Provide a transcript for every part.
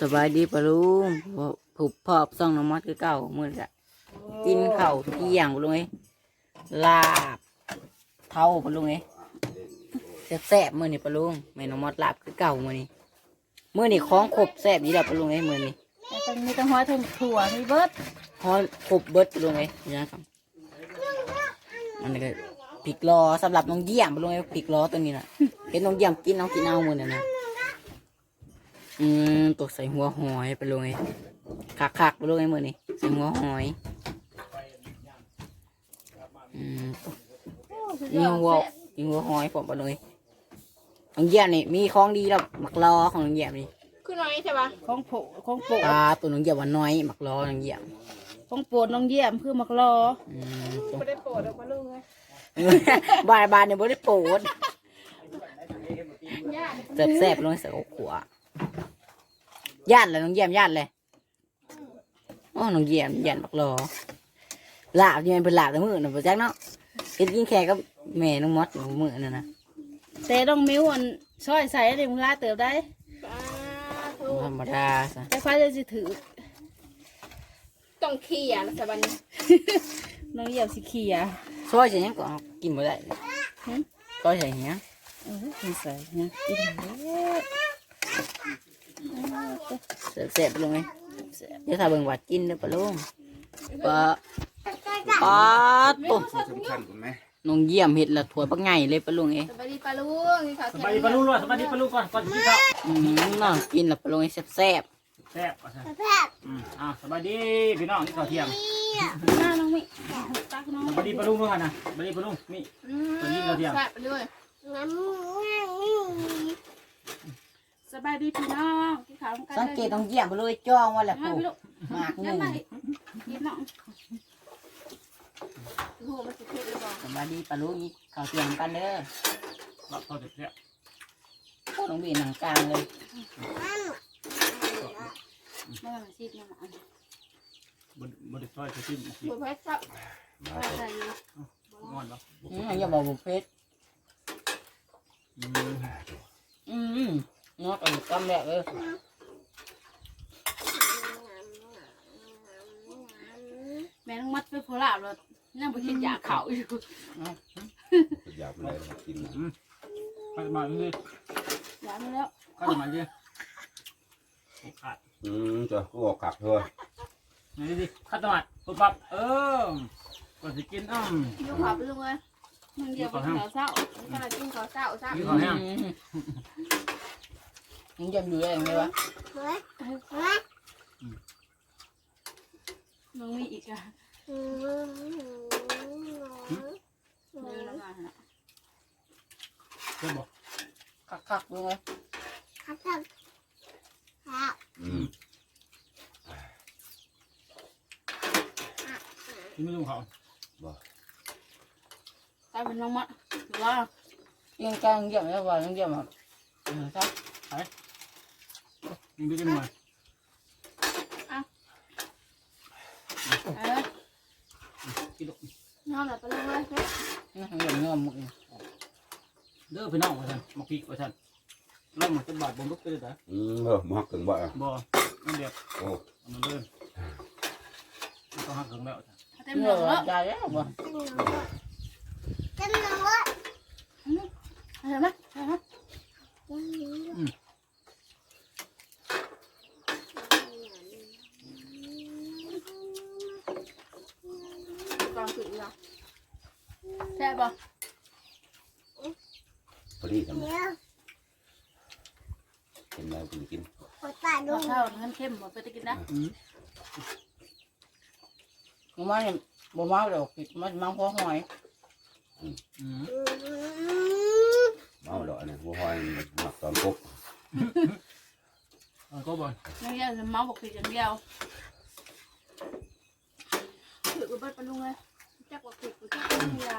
สบายดีปะลุงผูกพอบซ่องน้ำมัดคือเก่ามือจะกินข้าวทุกอย่างปะลุงเอ้ยลาบเท่าปะลุงเอ้ยแซ่บๆมือนี่ปะลุงแม่น้องมอดลาบคือเก่ามือนี่มือนี่คล้องขบแซ่บดีแล้วปะลุงเอ้ยมือนี่แต่ตรงนี้ต้องหัวถึงถั่วมีเบิดฮอนขบเบิดปะลุงเอ้ยนี่นะครับมันนี่ก็พริกล้อสำหรับน้องเยี่ยมปะลุงเอ้ยพริกล้อตัวนี้น่ะเห็นน้องเยี่ยมกินน้องกินเอามือนี่นะ อืมตัวใส่หัวหอยปะลุงเอ้ยคักๆปะลุงเอ้ยมือนี่ใส่หัวหอยอืมมีหัวมีหัวหอยผมไปเลยน้องเยี่ยมนี่มีของดีแล้วหมักลอของน้องเยี่ยมนี่คือน้อยใช่ปะของโผของโปปลาตัวน้องเยี่ยมว่าน้อยหมักลอน้องเยี่ยมของโปรดน้องเยี่ยมคือมักรออืมไม่ได้โปรดออกมาลุงเลยบานบานเนี่ยบ่ได้โปรดย่าแซ่บแซ่บๆลงใส่ขว ย่านเลยน้องเยี่ยมย่านเลยอ๋อน้องเยี่ยมย่านหมักลอลาบยังเป็นลาบแต่มือน่ะบ่จักเนาะเฮ็ดกินแค่กับแม่น้องมดมือนั่นนะแต่ต้องมิ้วอันช่อยใส่ได้มึงลาเติบได้ปลาทูธรรมดาซะแต่ฟ้าจะสิถือต้องเขี่ยนะสบันนี้น้องเยี่ยมสิเขียซอยใส่หยังก็กินบ่ได้ซอยใส่หยังเออมีใส่นะกินแล้ว แซ่บๆลงไหมเดี๋ยวถ้าเบิ่งว่ากินเด้อปะลุงปลาปลาตัวสำคัญคุณไหมน้องเยี่ยมเห็ดละถั่วปักไงเลยปะลุงเอ้สบันนี้ปลาลุงนี่ค่ะสบายดีปลาลูกด้วยสบายดีปลาลูกก่อนก่อนจะกินข้าวอืมน้องกินละปะลุงเอ้แซ่บแซ่บอะใช่อืมอ่าสบายดีพี่น้องที่ข้าวเที่ยงหน้าน้องมิตักน้องสบายดีปลาลูกด้วยกันนะสบายดีปลาลูกนี่ตัวนี้เราเทียมแซ่บไปด้วย สบายดีพี่น้องกินข้าวกันๆสังเกตน้องเยี่ยมไปเลยจ้องว่าแหละมาปู่พี่ลูกหมากหนึ่งกินน้องหัวมันสิเผ็ดหรือเปล่าสบายดีปะลุงอีกข้าวเตียงกันเด้อเราเขาจะแซ่บโอ้น้องบีหนังกลางเลยไม่มาซีดมาอันบนบนซอยจะจิ้มอีกทีหัวเผ็ดซับว่าใส่อยู่งอนปะอืมอย่าบอกบุฟเฟ่ต์อืมอืม นอกจากกำแรกเลยแม่ต้องมัดไปโพลาบแล้วนั่งไปกินยาเขาอยู่อยากอะไรมากินนะข้าวจะมาเลยยาไม่แล้วข้าวจะมาเลยขาดอืมจ้ะก็ออกขับเถอะนี่ดิข้าวตมัดปุ๊บปั๊บเออก่อนจะกินอ้อมยกขาไปลุงเลยมึงเดียวไปกินข้าวเช้าขนาดกินข้าวเช้าซับกินข้าวแห้ง อืมน้องเยี่ยมดูแลยังไงวะน้องมีอีกอะเดินมาหาเพื่อนบอกคักๆลุงเลยอืมกินไม่รู้เขาตายเป็นน้องมัดหรือว่ายังกลางเยี่ยมแล้วว่าน้องเยี่ยมอะเออครับ ยังดูกันหน่อยเออกินลูกนอนหลับไปลุงเลยน้องเยี่ยมเงือมมือเด้อพี่น้องว่าท่านมาพริกว่าท่านลองม แซ่บป่ะพอดีทำไมเห็นแล้วคุณกินรสชาติมันเข้มหมดไปตะกินนะบ่มาเนี่ยบ่มาดอกผิดมันมังพอหอยอืมเมาดอกอันนี้บัวหอยหมักตอนกบเอาก็บ่อยน้องเยี่ยมเมาบอกผิดอย่างเดียวถือกูเบิดไปลุงเลย จักว่าผิดกูจักเฮีย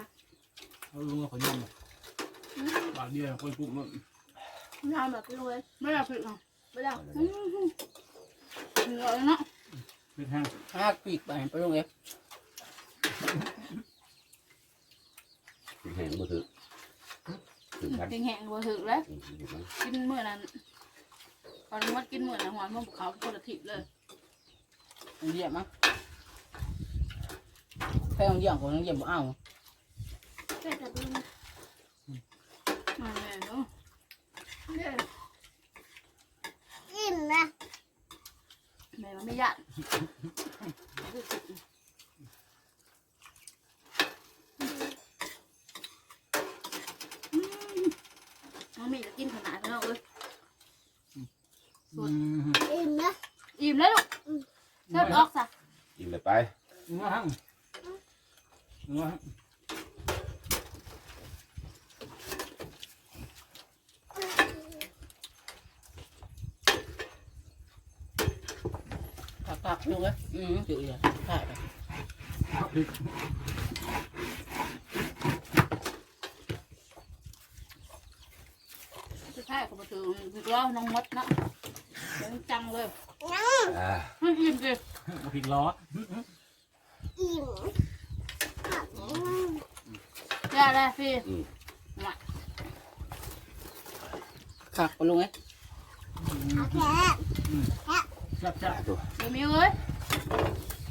เอาลุงก็ขอยำบาดเดียวคนปลูกมันนอนหลับไปลุงเลยไม่อยากผิดหรอกไม่ได้เหนื่อยเนาะเป็นแห้งหาปีกไปไปลงเอ้ยกินแห้งบ่ถือถือกันเป็นแห้งบัวถึกแล้วกินเมื่อนั้นตอนน้องมัดกินเมือนอาหารมันบุกเขาคนละทิพย์เลยเยี่ยมมั้ง ของเยี่ยมของเยี่ยมบ่เอาแค่จะดูมาแม่เนาะเนี่ยอิ่มนะแม่มันไม่ยากมันมีจะกินขนาดนั้นเลยอืมอิ่มนะอิ่มแล้วลูกเลิกออกซะกินเลยไปงอหั่ง งอหั่งผักผักลูกเอ้ยอืมจืดเลยใช่ไปพริกสุดท้ายก็มาถึงอีกรอบน้องมดนะเสียงจังเลยอ่าไม่อิ่มเลยพริกล้ออิ่มขับนี่ ยาได้พี่ผักไปลุงเอ้ยโอเคแซ่บแซ่บตัวเดี๋ยวมีเอ้ย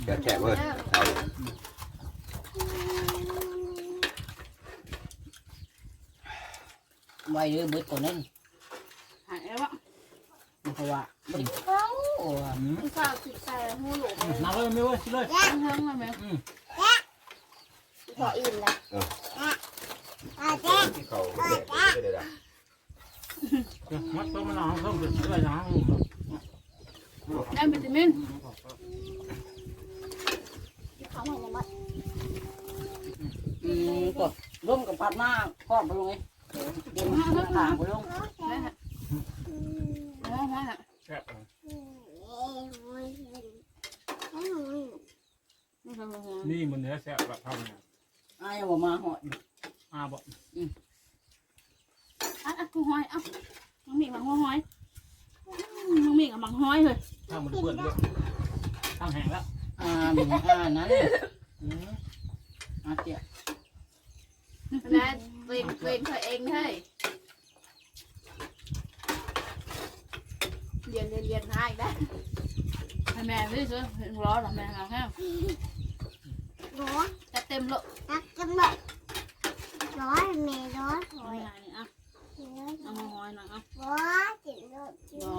แฉะแฉะเว้ยเอาไว้เด้อเบิดตัวนั้นหายแล้วอะเพราะว่าบ่ได้เขาโอ้อืมพี่ข้าวติดใส่หูหลูกน้ำเลยไม่เว้ยชิเลยเฮิงเลยไหมพออิ่มแล้วอะแจ๊ ที่เขาเด็ดไม่ได้ละ มัดตัวมันหนาวเพิ่มขึ้นเลยนะได้วิตามินเขาไม่ได้หมดอืมก็ร่วมกับผัดมาพร้อมไปลุงเอ้ยเดี๋ยวมันจะถางไปลุงได้ฮะโอ้โหฮะแซ่บนี่คือหัวนี่มันเนื้อแซ่บแบบทำเนี่ยอ้ายบ่มาหอดอาบอกอะอะกูหอยอะ น้องมีกับหัวหอยน้องมีกับบังหอยเลยถ้ามันเปื้อนด้วยตั้งแห้งแล้วอ่าบ่อ่านั้นอืมอ่าเตี้ยนะเป็นเป็นตัวเองเฮ้ยเรียนเรียนเรียนให้ได้ให้แม่พี่ซื้อเห็นร้อนหรอแม่เอาแค่ร้อนจะเต็มเลยนักกันแบบร้อนเมย์ร้อนหอย นี่อะเอาหัวหอยหน่อยอะร้อนจิ๋วร้อนรอ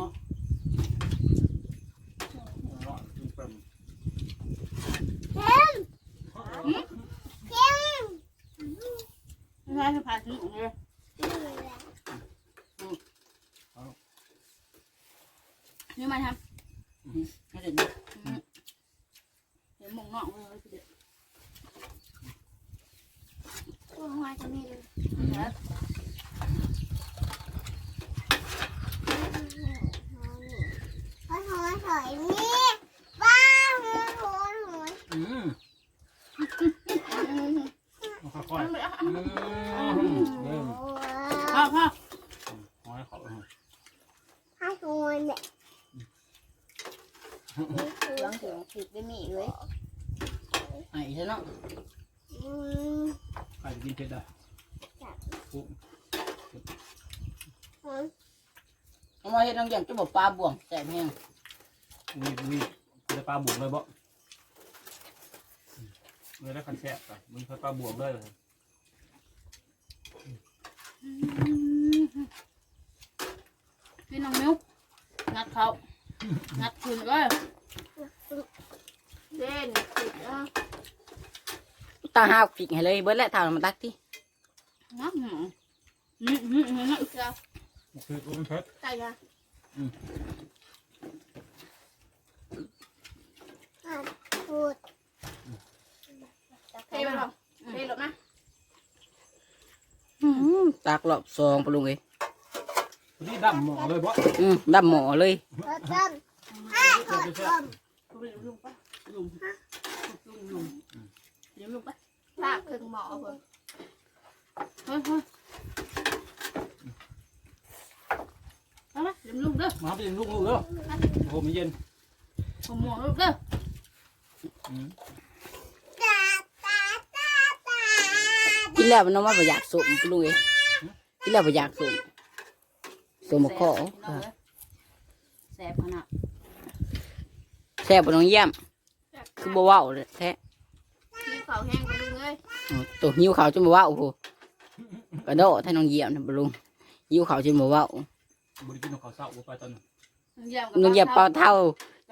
ร้อนจนเปิ่ม เข้มเข้ม ไม่ใช่คือผ่าถึงเลยนี่มาท ให้เด็ดำเห็นหมองนอกเลยเด็ด ตัวหัวจะมีเลย แล้ว หอยหอยหอยมีว้าหอยหอยหอย อืม ค่อพ่อพ่อหอยเขาให้หอยเนี่ยเสียงเสียงผิดได้มีเลยไอ้ซะเนาะอืมใครกินเผ็ดได้ปุ๊บเอามาเฮ็ดน้องเยี่ยมจะบอกปลาบ่วงแซ่บแฮงนี่นี่จะปลาบวกเลยบ่เลยได้คันแซ่บไปมึงเคยปลาบวกเลย พี่น้องมิ้วงัดเขางัดคืนเลยเล่นผิดอะตาหาวผิกให้เลยเบิดแล้วทางมันตักที่งัดหนูนี่นี่นี่เจ้าคือมันเผ็ดไก่ละอะพูดเทไปหรอเทหรอนะอืม ตากรอบสองไปลุงเอ้ยนี่ดำหมอเลยบ่อืมดำหมอเลยเริ่มต้นให้หอยต้มลุงลุงปะลุงลุงลุงเดี๋ยวลุงปะลากครึ่งหมอเพิ่นเฮ้ยเฮ้ยเอาละเดี๋ยวลุงเด้อมาเป็นลูกลูกเด้อโอ้มันเย็นผมหมอลุงเด้อตาตาตาตา กินแล้วมันน้องว่าบ่อยากสมไปลุงเอ้ยกินแล้วบ่อยากสมสมบ่ขอเอาเลยแสบขนาดแซ่บบ่น้องเยี่ยม คือบ่เว้าเลยแท้มีเขาแห้งก็ลุงเอ้ยตัวหิวเขาวจนบ่เว้าโอ้โหกระโดดให้น้องเยี่ยมนะบ่ลุงหิวเขาวจนบ่เว้าบริกินของเขาวเศร้าบ่ไปตอนนั้นน้องเยี่ยมเป่าเท่า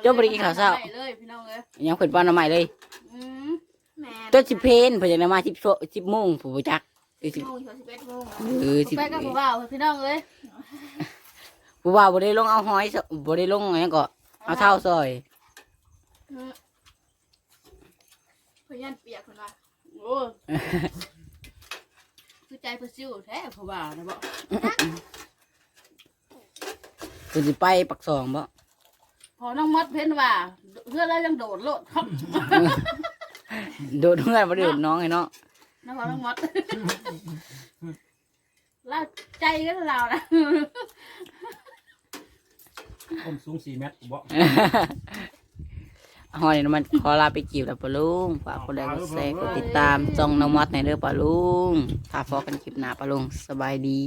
เจ้าบ่ได้กินข้าวเช้าไปเลยพี่น้องเอ้ยยังเพิ่นป้อนน้ำใหม่เลยอืมแม่ ตัวสิเพนเพิ่นจะได้มา10โซ10โมงผู้บ่จักคือสิโมงถึงสิบเอ็ดโมงเออสิไปกับผู้บ่าวพี่น้องเอ้ยผู้ว่าบ่ได้ลงเอาหอยซะบ่ได้ลงหยังก็เอาเท่าซอยอืมเพื่อนเปียกคนว่าโอ้ยคือใจเพื่อซิวแท้ผู้บ่าวนะบอกเพิ่นสิไปปักซองบ่พอน้องมดเพ้นว่าเพื่อนแล้วยังโดดโลดครับ โดดเฮือนบ่ได้โดดน้องไอ้เนาะนะพอน้องมดเราใจกันเรานะผมสูงสี่เมตรบ่ฮอดนี่มันขอลาไปกินแล้วปะลุงฝากกดไลค์กดแชร์กดติดตามช่องน้องมอสในเด้อปะลุงถ้าพอกันคลิปหน้าปะลุงสบายดี